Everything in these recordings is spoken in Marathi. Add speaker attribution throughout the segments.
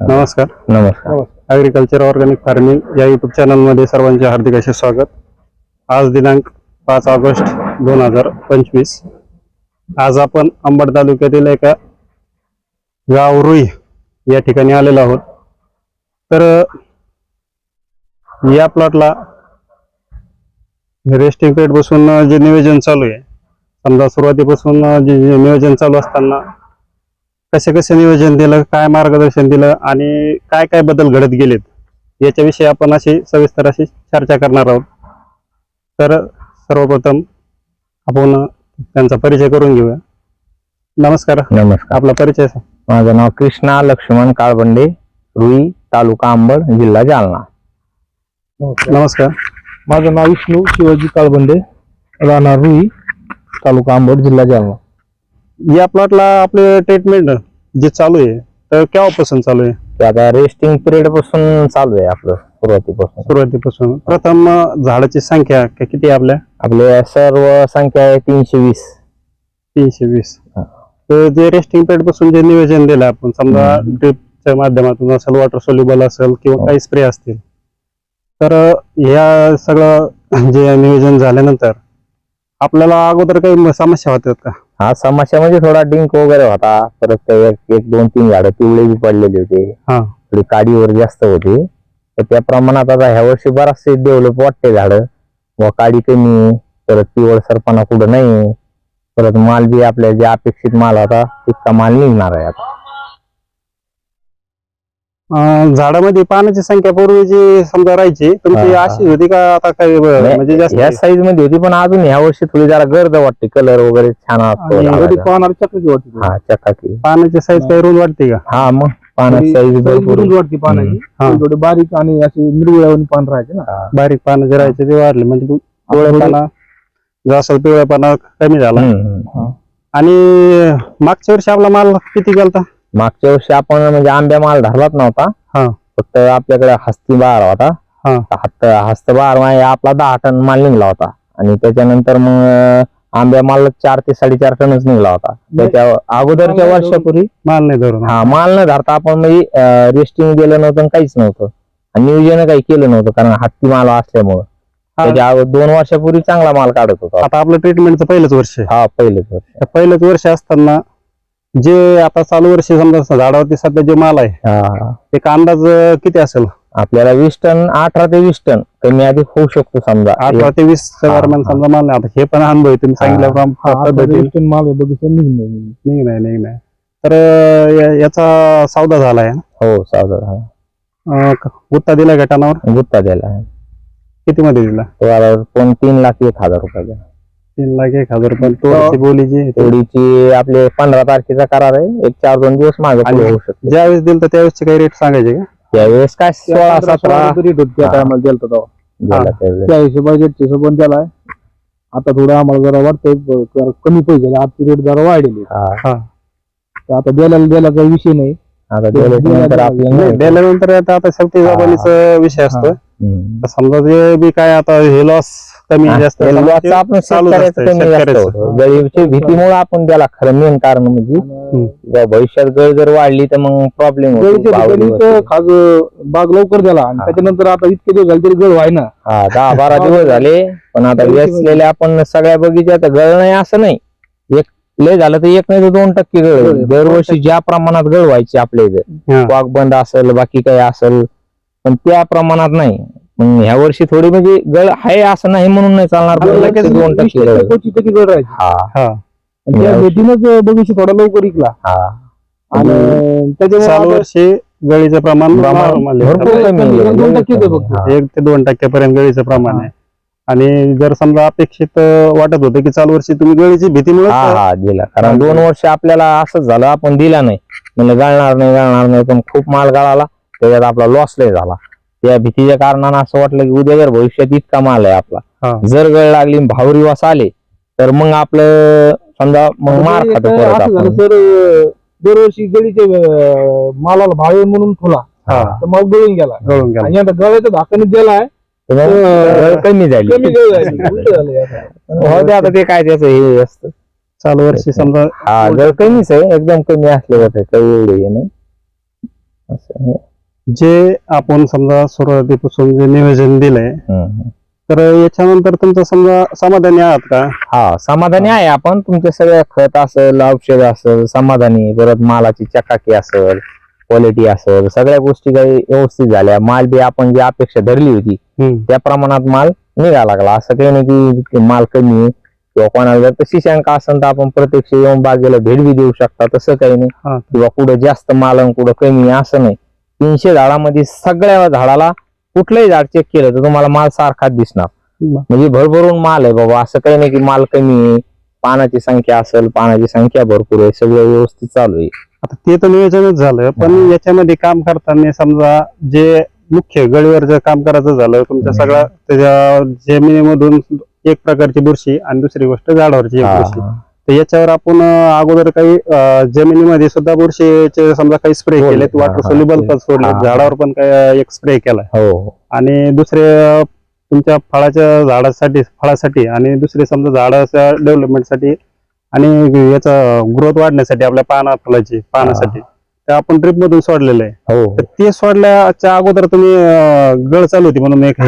Speaker 1: नमस्कार.
Speaker 2: नमस्कार.
Speaker 1: ॲग्रिकल्चर ऑर्गॅनिक फार्मिंग या युट्यूब चॅनलमध्ये सर्वांचे हार्दिक असे स्वागत. आज दिनांक पाच ऑगस्ट दोन हजार पंचवीस. आज आपण अंबड तालुक्यातील एका गाव रुई या ठिकाणी आलेलो आहोत. तर या प्लॉटला रेस्टिंग पेड बसून जे नियोजन चालू आहे समजा सुरुवातीपासून जे जे नियोजन चालू असताना कसे कसे नियोजन दिलं काय मार्गदर्शन दिलं आणि काय काय बदल घडत गेलेत याच्याविषयी आपण अशी सविस्तर अशी चर्चा करणार आहोत. तर सर्वप्रथम आपण त्यांचा परिचय करून घेऊया. नमस्कार.
Speaker 2: नमस्कार.
Speaker 1: आपला परिचय.
Speaker 2: माझं नाव कृष्णा लक्ष्मण काळबंडे रुई तालुका अंबड जिल्हा जालना.
Speaker 1: नमस्कार.
Speaker 3: माझं नाव विष्णू शिवाजी काळबंडे राहणार रुई तालुका आंबड जिल्हा जालना.
Speaker 1: या प्लॉटला आपले ट्रीटमेंट जे चालू आहे तर केव्हापासून चालू आहे?
Speaker 2: ते आता रेस्टिंग पिरियडपासून चालू आहे आपलं सुरुवातीपासून.
Speaker 1: सुरुवातीपासून. प्रथम अं, झाडाची संख्या क- किती आहे आपल्या?
Speaker 2: आपले सर्व संख्या आहे तीनशे वीस
Speaker 1: तीनशे वीस
Speaker 2: हा.
Speaker 1: तर जे रेस्टिंग पेडपासून जे नियोजन दिलं आपण समजा
Speaker 2: हम्म.
Speaker 1: ड्रिपच्या माध्यमातून असेल वॉटर सोल्युबल असेल किंवा
Speaker 2: हो.
Speaker 1: काही स्प्रे असतील. तर या सगळं जे नियोजन झाल्यानंतर आपल्याला अगोदर काही म- समस्या होतात का?
Speaker 2: हा समस्या म्हणजे थोडा डिंक वगैरे होता. परत ते एक एक दोन तीन झाडं पिवळे बी पडलेले होते.
Speaker 1: हा.
Speaker 2: थोडी काडीवर जास्त होती. तर त्या प्रमाणात आता ह्या वर्षी बराचसे डेव्हलप वाटते झाडं. व काडी कमी परत पिवळसरपणा कुठं नाही. परत माल बी आपल्या जे अपेक्षित माल होता तितका माल निघणार आहे आता.
Speaker 1: झाडामध्ये पाण्याची संख्या पूर्वीची समजा राहायची तुमची
Speaker 2: हा, हा.
Speaker 1: अशी होती का आता काही ब- म्हणजे जास्त
Speaker 2: ह्या साईजमध्ये होती पण अजून ह्या वर्षी थोडी जरा गर्द वाटते कलर वगैरे छान असतो झाडाचा.
Speaker 3: चक्राची वाटते
Speaker 2: हा चकाकी
Speaker 1: पाण्याची साईज काही रुंद वाटते का
Speaker 2: हा मग पाण्याची साईज भरपूर
Speaker 3: वाटते
Speaker 1: हा.
Speaker 3: थोडी बारीक आणि अशी मिरवळ्यावर पान राहायचे ना.
Speaker 1: बारीक पानं जे राहायचे ते वाढले म्हणजे पिवळेपणा जो असेल पिवळेपणा कमी झाला
Speaker 2: हम्म, हम्म.
Speaker 1: आणि मागच्या वर्षी आपला माल किती गेलता
Speaker 2: मागच्या वर्षी आपण म्हणजे आंब्या माल धरलाच नव्हता.
Speaker 1: हा.
Speaker 2: फक्त आपल्याकडे हस्ती बहार होता.
Speaker 1: हा.
Speaker 2: हस्त हस्त बहार म्हणजे आपला दहा टन माल निघला होता. आणि त्याच्यानंतर मग आंब्या माल चार ते साडेचार टनच निघला होता. त्याच्या अगोदरच्या वर्षापूर्वी
Speaker 1: माल नाही धरून.
Speaker 2: हा माल न धरता आपण म्हणजे रेस्टिंग गेलं नव्हतं काहीच नव्हतं. आणि नियोजन काही केलं नव्हतं कारण हत्ती माल असल्यामुळं. त्याच्या दोन वर्षापूर्वी चांगला माल काढत होता.
Speaker 1: आता आपलं ट्रीटमेंटचं पहिलंच वर्ष
Speaker 2: हा पहिलेच वर्ष
Speaker 1: पहिलंच वर्ष असताना जे आता चालू वर्षी समजा झाडावरती सध्या जे माल आहे
Speaker 2: हा.
Speaker 1: एक अंदाज किती असेल?
Speaker 2: आपल्याला वीस टन अठरा ते वीस टन कमी अधिक होऊ शकतो समजा.
Speaker 1: अठरा ते वीस दरम्यान. समजा माल नाही. आता हे पण अनुभव आहे. तुम्ही. सांगितल्याप्रमाणे
Speaker 3: वेस्टर्न माल आहे बघितलं निघणार
Speaker 1: नाही नाही नाही नाही तर याचा सौदा झालाय
Speaker 2: हो
Speaker 1: अं, क- गुत्ता दिला गटानावर?
Speaker 2: गुत्ता आहे.
Speaker 1: किती मध्ये दिला
Speaker 2: कोण तीन लाख एक हजार रुपयाचा
Speaker 1: तीन लाख एक हजार रुपये तोडची बोली जी आहे ती.
Speaker 2: तेवढीची आपले पंधरा तारखेचा करार आहे. एक चार दोन दिवस मागे पुढे होऊ शकतो.
Speaker 1: ज्यावेळेस दिलं तर त्यावेळेसचे काही रेट सांगायचे का?
Speaker 2: त्यावेळेस काय सोळा सतरा
Speaker 3: रेट होत त्या. टायमाला गेलता तेव्हा. त्या हिशोबाने हिशोबाने त्याला आता थोडं आम्हाला जरा वाटतंय जरा कमी पैसे झाले. आजची रेट जरा
Speaker 2: हा.
Speaker 1: हा.
Speaker 3: तर आता द्यायला द्यायला काही विषय नाही.
Speaker 1: दिल्यानंतर आता शेवटी
Speaker 2: हा.
Speaker 1: जबानीचा विषय असतो समजा जे बी काय आता हे लॉस कमी जास्त
Speaker 2: आपण शेतकऱ्याचं कमी जास्त
Speaker 1: शेतकऱ्याचं.
Speaker 2: होतं. गरीबच्या भीतीमुळे आपण त्याला खरं मेन कारण म्हणजे भविष्यात गळ जर वाढली तर मग प्रॉब्लेम
Speaker 3: गळीच्या ठिकाणी तर खाज बाग लवकर द्याला आणि. त्याच्यानंतर आता इतके दिवस झाले तरी गळ व्हायना
Speaker 2: हा दहा बारा दिवस झाले पण आता
Speaker 3: गळीची
Speaker 2: वेचलेले आपण सगळ्या बगीच्यात गळ नाही असं नाही एक लय झालं तर एक नाही तर दोन टक्के गळ होईल. दरवर्षी ज्या प्रमाणात गळ व्हायची आपल्या इथे
Speaker 1: हा.
Speaker 2: वाघ बंद असेल बाकी काही असेल पण त्या प्रमाणात नाही मग ह्या वर्षी थोडी म्हणजे गळ आहे असं नाही म्हणून नाही चालणार. पण
Speaker 1: आणि
Speaker 2: लगेच दोन टक्के गळ होईल.
Speaker 3: पंचवीस टक्के गळ राहायची
Speaker 2: हा.
Speaker 1: हा.
Speaker 3: आणि त्या
Speaker 2: या वर्षी-
Speaker 3: भेटीनंच बगीची थोडा लवकर इकला.
Speaker 2: हा.
Speaker 3: आणि
Speaker 1: चालू
Speaker 3: त्याच्यामुळे
Speaker 1: वर्षी गळीचं प्रमाण
Speaker 2: प्रमाण
Speaker 1: normal आहे.
Speaker 2: भरपूर कमी आहे.
Speaker 3: दोन टक्के फक्त.
Speaker 2: हा.
Speaker 1: एक ते दोन टक्क्यापर्यंत गळीचं प्रमाण आहे. आणि जर समजा अपेक्षित अं, वाटत होतं की चालू वर्षी तुम्ही गळीची भीतीमुळे
Speaker 2: हा हा दिला. कारण दोन वर्ष आपल्याला असंच झालं आपण दिला नाही. म्हणजे गळणार नाही गळणार नाही पण खूप माल गळाला त्याच्यात आपला लॉस लय झाला. त्या भीतीच्या कारणानं असं वाटलं की उद्या जर भविष्यात इतका माल आहे आपला. जर गळ लागली भावरी वास आले तर मग आपलं समजा मग मार खातो
Speaker 3: आता
Speaker 2: परत आपण
Speaker 3: सर दरवर्षी गळीचे मालाला भाव आहे म्हणून
Speaker 1: हा.
Speaker 3: तर माल गळून गेला.
Speaker 1: गळून गेला.
Speaker 3: आणि आता गळ्याच्या धाकाने दिलाय
Speaker 2: तर मग गळ कमी झाली.
Speaker 3: आता.
Speaker 2: हो ते आता ते काय त्याचं हे असतं.
Speaker 1: चालू वर्षी समजा
Speaker 2: हा गळ कमीच आहे एकदम कमी असले होते काही एवढे नाही. असं आहे.
Speaker 1: जे आपण समजा सुरुवातीपासून जे नियोजन दिलंय. तर याच्यानंतर तुमचं समजा समाधानी आहात का?
Speaker 2: हा समाधानी आहे आपण. तुमचे सगळे खत असेल औषध असेल समाधानी परत मालाची चकाकी असेल क्वालिटी असेल सगळ्या गोष्टी काही व्यवस्थित झाल्या. माल बी आपण जी अपेक्षा धरली होती. त्या प्रमाणात माल निघा लागला. असं काही नाही की- माल कमी किंवा कोणाला जर तशी शंका असेल तर आपण प्रत्यक्ष येऊन बागेला भेट बी देऊ शकता. तसं काही नाही. किंवा कुठं जास्त माल कुठं कमी आहे असं नाही. तीनशे झाडामध्ये सगळ्या झाडाला कुठलंही झाड चेक केलं तर तुम्हाला माल सारखाच दिसणार म्हणजे भरभरून माल आहे बाबा असं काही नाही की माल कमी आहे पानाची संख्या असेल पानाची संख्या भरपूर आहे सगळं व्यवस्थित चालू आहे
Speaker 1: आता ते तर नियोजनच झालं पण. याच्यामध्ये काम करताना समजा जे मुख्य गळीवर जर काम करायचं झालं तुमच्या. सगळ्या त्याच्या जमिनीमधून एक प्रकारची बुरशी आणि दुसरी गोष्ट झाडावरची बुरशी. तर याच्यावर आपण अगोदर काही जमिनीमध्ये सुद्धा बुरशीचे समजा काही स्प्रे. केलेत
Speaker 2: हा,
Speaker 1: वॉटर. सोल्युबल पण सोडले. झाडावर पण काही एक स्प्रे केलाय
Speaker 2: हो.
Speaker 1: आणि दुसरे तुमच्या फळाच्या झाडासाठी फळासाठी आणि दुसरे समजा झाडाच्या डेव्हलपमेंटसाठी आणि याचा ग्रोथ वाढण्यासाठी आपल्या पाना फुलाची पानासाठी ते आपण ट्रिप मधून सोडलेलं आहे
Speaker 2: हो
Speaker 1: तर ते सोडल्याच्या अगोदर तुम्ही गळ चालू होती म्हणून एक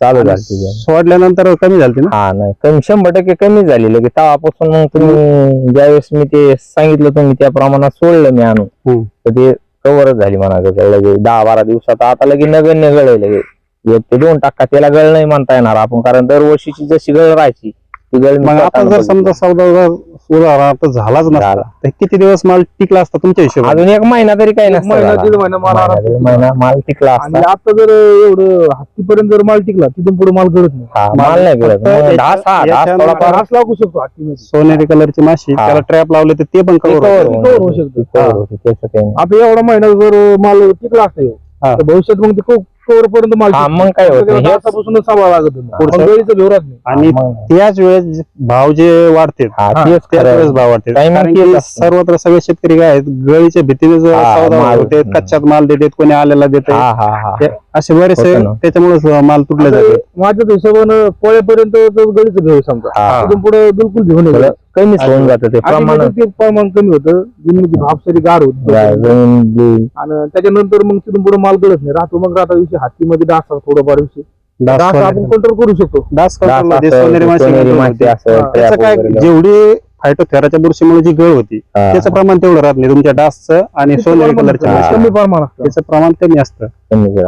Speaker 2: चालू झाली
Speaker 1: सोडल्यानंतर कमी झाली ना?
Speaker 2: हा नाही. कमी शंभर टक्के कमी झालेलं की तेव्हापासून मग तुम्ही ज्यावेळेस मी ते सांगितलं तुम्ही त्या प्रमाणात सोडलं मी आणून. तर ते कव्हरच झाली म्हणायचं लगे दहा बारा दिवसात आता लगे नगण्य गळ आहे लगे एक ते दोन टक्का त्याला गळ नाही म्हणता येणार आपण. कारण दरवर्षीची जशी गळ राहायची ती गळ
Speaker 1: आता जर. समजा सौदा तर झालाच नसता
Speaker 2: झाला.
Speaker 1: तर किती दिवस माल टिकला असता तुमच्या हिशोबाने
Speaker 2: अजून एक महिना तरी काही
Speaker 3: एक
Speaker 2: नसतं
Speaker 3: महिना,
Speaker 2: झाला.
Speaker 3: दीड महिना माल
Speaker 2: महिना,
Speaker 3: आरामात
Speaker 2: दीड
Speaker 3: टिकला.
Speaker 2: महिना माल टिकला
Speaker 3: आणि
Speaker 2: असता
Speaker 3: आता जर एवढं हत्तीपर्यंत जर माल टिकला तिथून पुढे माल गळत नाही
Speaker 2: हा, माल नाही गळत
Speaker 1: फक्त
Speaker 2: मग
Speaker 1: याच्या-
Speaker 2: ढास हा ढास
Speaker 1: याच्या-
Speaker 2: थोडाफार
Speaker 3: घास लागू शकतो हत्तीमध्ये
Speaker 1: सोनेरी कलरची माशी
Speaker 2: हा.
Speaker 1: त्याला ट्रॅप लावले तर ते पण होतं.
Speaker 2: जातं.
Speaker 3: होऊ शकतं. हा.
Speaker 2: त्याचं काही नाही.
Speaker 3: आता एवढा महिना जर माल टिकला असता
Speaker 1: हा.
Speaker 3: तर भविष्यात मग ते कवर पर्यंत
Speaker 2: हा. मग काय होतं?
Speaker 3: सांभाळा लागत
Speaker 1: पुढचं-
Speaker 3: मग गळीचं भेवरात नाही
Speaker 1: आणि
Speaker 2: हा, मग-
Speaker 1: त्याच वेळेस भाव जे वाढते
Speaker 2: हा, तेच
Speaker 1: त्याच
Speaker 2: खरं
Speaker 1: वेळेस. भाव वाढते
Speaker 2: Timing
Speaker 1: कारण
Speaker 2: तेच
Speaker 1: की
Speaker 2: असतं.
Speaker 1: सर्वत्र सगळे शेतकरी काय आहेत गळीच्या भीतीने जो
Speaker 2: हा,
Speaker 1: सौदा
Speaker 2: माल-
Speaker 1: होते कच्च्यात माल देतात कोणी आलेला देते
Speaker 2: हा हा हा
Speaker 1: असे बरेचसे
Speaker 2: होतं ना.
Speaker 1: त्याच्यामुळे माल तुटले जातात
Speaker 3: माझ्या हिशोबानं पोळ्यापर्यंत तो गळीचं भेव समजा.
Speaker 2: हा.
Speaker 3: तिथून पुढे बिलकुल घेऊन
Speaker 2: थोडं कमीच होऊन जातं ते प्रमाण.
Speaker 3: प्रमाण कमी होतं. जमिनीची भापसरी गाड होती. आणि त्याच्यानंतर मग तिथून पुढे माल गळत नाही. राहतो मग राहता विषय. हातीमध्ये डास थोडंफार विषय.
Speaker 1: डास
Speaker 3: आपण कंट्रोल करू शकतो.
Speaker 1: डास control मध्ये सोनेरी माशी control होते. त्याचं काय जेवढी फायटोथेराच्या बुरशीमुळे जी गळ होती त्याचं प्रमाण तेवढं राहत नाही. तुमच्या डासचं आणि सोनेरी कलरच्या
Speaker 2: हा.
Speaker 3: कमी प्रमाण असतं.
Speaker 1: त्याचं प्रमाण कमी असतं.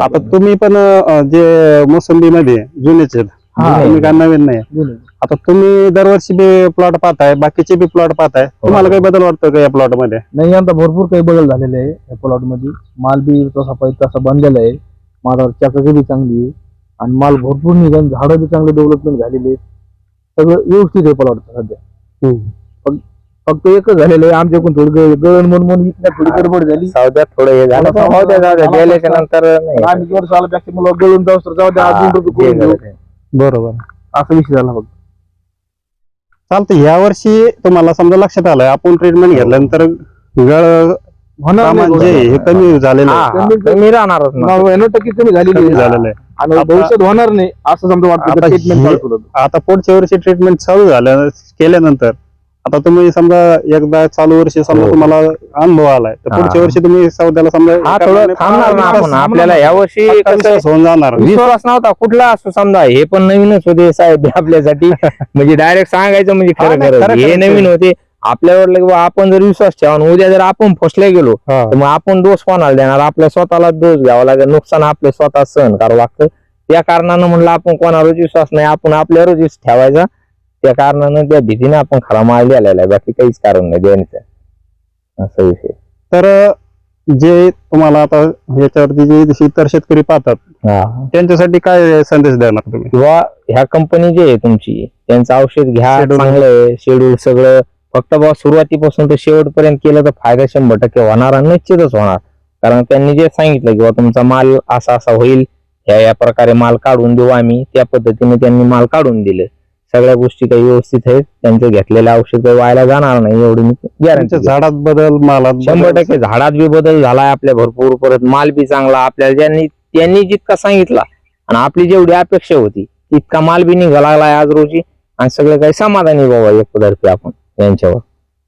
Speaker 1: आता तुम्ही पण अं, जे मोसंबी मध्ये जुनेच आहेत
Speaker 3: हा.
Speaker 1: तुम्ही काय नवीन नाही. आता तुम्ही दरवर्षी बी प्लॉट पाहताय बाकीचे बी प्लॉट पाहताय. तुम्हाला काही बदल वाटतो का या प्लॉटमध्ये?
Speaker 3: नाही यंदा भरपूर काही बदल झालेले आहे या प्लॉटमध्ये. माल बी तसा पाहिजे तसा बनलेला आहे. मालावर चकाकी बी चांगली आहे. आणि माल भरपूर निघाल. झाडं बी चांगले डेव्हलपमेंट झालेले आहेत. सगळं व्यवस्थित आहे प्लॉट सध्या. फक्त एकच झालेलं आहे आमच्याकडून थोडी गळ- गळण म्हणून म्हणून इथल्या थोडी गडबड झाली
Speaker 2: सावध्यात थोडं हे झालं
Speaker 3: थोडंसं
Speaker 2: पण होऊ द्या, जाऊ द्या. गेल्याच्या. नंतर नाही.
Speaker 3: आम्ही वर्ष आला त्याच्या मला गळून जाऊ तर जाऊ द्या अजून रुपये
Speaker 2: जे
Speaker 3: करून घेऊ.
Speaker 2: गरज आहे.
Speaker 1: बरोबर
Speaker 3: असा विषय झाला फक्त
Speaker 1: चालतं या वर्षी तुम्हाला समजा लक्षात आलं आपण ट्रीटमेंट घेतल्यानंतर गळ
Speaker 3: होणार नाही
Speaker 1: प्रमाण जे आहे हे कमी झालेलं
Speaker 2: हा,
Speaker 1: आहे
Speaker 2: हा,
Speaker 3: कमी-
Speaker 2: कमी राहणारच ना
Speaker 3: नव्याण्णव टक्के कमी झालेली आहे
Speaker 1: झालेलं आहे
Speaker 3: आणि
Speaker 1: आता-
Speaker 3: भविष्यात होणार नाही असं समजा
Speaker 1: आता
Speaker 3: वाटतं ट्रीटमेंट
Speaker 1: हे-
Speaker 3: चालू ठेवलं.
Speaker 1: आता पुढच्या वर्षी ट्रीटमेंट चालू झाल्या केल्यानंतर आता तुम्ही समजा एकदा चालू वर्षी समजा
Speaker 2: हो.
Speaker 1: तुम्हाला अनुभव आलाय तर
Speaker 2: हा.
Speaker 1: पुढच्या वर्षी तुम्ही सौद्याला समजा
Speaker 2: हा थोडं थांबणार ना आपण. आपल्याला या वर्षी कसं
Speaker 1: होऊन जाणार.
Speaker 2: विश्वास नव्हता कुठला असो समजा हे पण नवीनच होते साहेब आपल्यासाठी. म्हणजे डायरेक्ट सांगायचं म्हणजे
Speaker 1: हा,
Speaker 2: खरं
Speaker 1: नाही,
Speaker 2: खरं.
Speaker 1: खरं
Speaker 2: हे
Speaker 1: खरं.
Speaker 2: नवीन होते. आपल्यावर लगे आपण जर विश्वास ठेवा आणि उद्या जर आपण फसले गेलो
Speaker 1: हा.
Speaker 2: तर मग आपण दोष कोणाला देणार? आपल्या स्वतःला दोष घ्यावा लागेल नुकसान आपलं स्वतः सहन करावं लागतं. त्या कारणानं म्हणलं आपण कोणावरच विश्वास नाही आपण आपल्यावरच विश्वास ठेवायचा. त्या कारणानं त्या भीतीने आपण खरा माल द्यायला आहे बाकी काहीच कारण नाही द्यायचं असा विषय.
Speaker 1: तर जे तुम्हाला आता याच्यावरती जे इतर शेतकरी पाहतात त्यांच्यासाठी काय संदेश देणार तुम्ही?
Speaker 2: किंवा ह्या कंपनी जी आहे तुमची त्यांचं औषध घ्या. चांगलं आहे शेड्यूल सगळं. फक्त बा सुरुवातीपासून तर शेवटपर्यंत केलं तर फायदा शंभर टक्के होणार आणि निश्चितच होणार. कारण त्यांनी जे सांगितलं किंवा तुमचा माल असा असा होईल ह्या या प्रकारे माल काढून देऊ आम्ही त्या पद्धतीने त्यांनी माल काढून दिले. सगळ्या गोष्टी काही व्यवस्थित आहेत. त्यांचं घेतलेलं औषध काही व्हायला जाणार नाही एवढी मी गॅरंटी
Speaker 1: झाडात बदल मालात
Speaker 2: शंभर. टक्के झाडात बी बदल झालाय आपल्या भरपूर परत माल बी चांगला. आपल्याला ज्यांनी त्यांनी जितका सांगितला आणि आपली जेवढी अपेक्षा होती तितका माल बी निघा लागलाय आज रोजी. आणि सगळं काही समाधानी बाबा एक पदार्थ आपण यांच्यावर.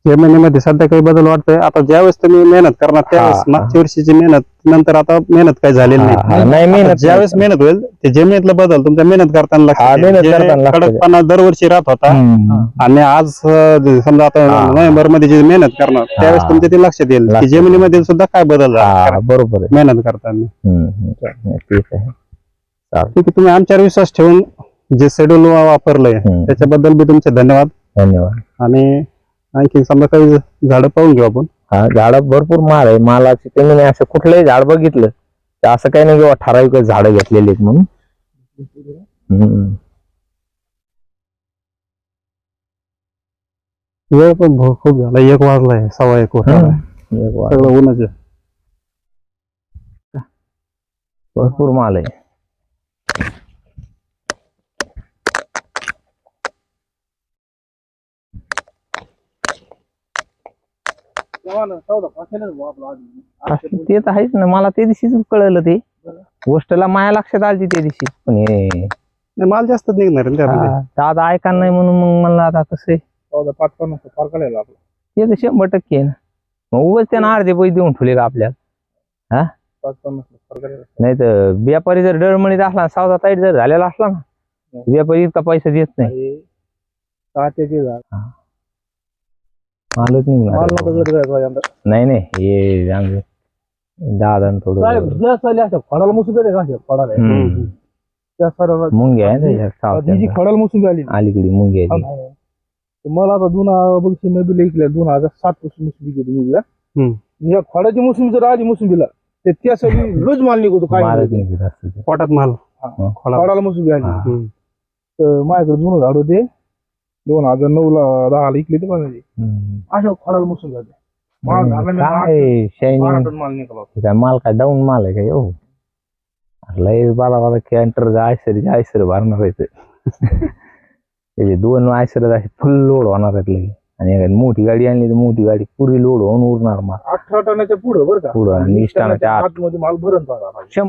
Speaker 1: जमिनीमध्ये सध्या काही बदल वाटतोय आता ज्यावेळेस तुम्ही मेहनत करणार त्यावेळेस
Speaker 2: हा.
Speaker 1: मागच्या वर्षीची मेहनत नंतर आता मेहनत काही झालेली
Speaker 2: हा, हा,
Speaker 1: नाही आता
Speaker 2: मेहनत
Speaker 1: ज्यावेळेस मेहनत होईल ते जमिनीतला बदल तुमच्या मेहनत करताना
Speaker 2: हा,
Speaker 1: लक्षात येईल.
Speaker 2: मेहनत
Speaker 1: जे
Speaker 2: करताना लक्षात येईल.
Speaker 1: कडकपणा दरवर्षी राहत होता
Speaker 2: हम्म.
Speaker 1: आणि आज अं, समजा आता. नोव्हेंबरमध्ये जी मेहनत करणार त्यावेळेस
Speaker 2: हा.
Speaker 1: तुमच्या ते लक्षात येईल की जमिनीमध्ये सुद्धा काय बदल झाला
Speaker 2: हा बरोबर आहे
Speaker 1: मेहनत करताना
Speaker 2: हम्म, हम्म. ठीक आहे
Speaker 1: ठीक आहे तुम्ही आमच्यावर विश्वास ठेवून जे शेड्यूल वापरलंय
Speaker 2: हम्म.
Speaker 1: त्याच्याबद्दल बी तुमचे धन्यवाद
Speaker 2: धन्यवाद
Speaker 1: आणि आणखी समजा काही झाडं पाहून घेऊ आपण
Speaker 2: हा झाडं भरपूर माल आहे मालाची कमी नाही असं कुठलंही झाड बघितलं तर असं काही नाही किंवा ठराविक झाडं घेतलेली आहेत म्हणून हम्म.
Speaker 1: वेळ पण भो- खूप झाला एक वाजलाय सव्वा एक वाजला
Speaker 2: हम्म. एक वार.
Speaker 1: सगळं ऊनच आहे.
Speaker 2: भरपूर माल आहे ते तर आहेच ना मला ते दिवशीच कळलं ते. गोष्टला माया लक्षात आली त्या दिवशी. पण हे
Speaker 1: माल जास्तच निघणार
Speaker 2: हा, दादा ऐका नाही म्हणून मग म्हणलं आता कसं आहे,
Speaker 3: पाच पन्नास आपला
Speaker 2: ते तर शंभर टक्के आहे ना. मग उगाच त्यानं अर्धे पैसे देऊन ठेवले का आपल्याला?
Speaker 3: पाच पन्नास
Speaker 2: नाही तर व्यापारी जर डळमळीत असला सौदा ताईट जर झालेला असला ना व्यापारी इतका पैसा देत नाही.
Speaker 3: माल
Speaker 2: निघणार
Speaker 3: जायचं यंदा.
Speaker 2: नाही नाही हे आमचे दादा थोडं
Speaker 3: मोसंबी आले का अशा फळाला
Speaker 2: हम्म.
Speaker 3: त्या
Speaker 2: आहे ना
Speaker 3: जी मोसंबी आली
Speaker 2: अलीकडे मुंग्या आहे ती.
Speaker 3: तर मला आता दोन बघशी मी बी ऐकल्या दोन हजार सात पासून मोसंबी घेतो मी
Speaker 1: हम्म.
Speaker 3: या फळाची मोसंबी जर आली मोसंबीला ते त्यासाठी रोज माल निघतो काय
Speaker 2: मारत
Speaker 3: नाही.
Speaker 2: नाही जास्त ते.
Speaker 1: पोटात माल
Speaker 3: हा. मोसंबी आली
Speaker 2: हा.
Speaker 1: हम्म.
Speaker 3: तर माझ्याकडे जुनं झाड होते दोन हजार नऊ ला दहा ला इकले ते पण
Speaker 2: हम्म.
Speaker 3: अशा मोसंबी आली माल झाला मी आठ-
Speaker 2: काय शायनिंग
Speaker 3: बारा टन माल निघाला
Speaker 2: काय माल काय डाऊन माल आहे काय हो लय बाला बाला कॅन्टर आयसर आयसर भरणार आहे ते. त्याचे दोन आयसर असे फुल लोड होणार आहेत लगे आणि एखादी मोठी गाडी आणली तर मोठी गाडी पुरी लोड होऊन उरणार माल.
Speaker 3: अठरा टनाच्या पुढं बरं का.
Speaker 2: पुढं आणि वीस टनाच्या
Speaker 3: टनाच्या
Speaker 2: आत.
Speaker 3: आतमध्ये माल भरण पाहिजे
Speaker 2: शंभर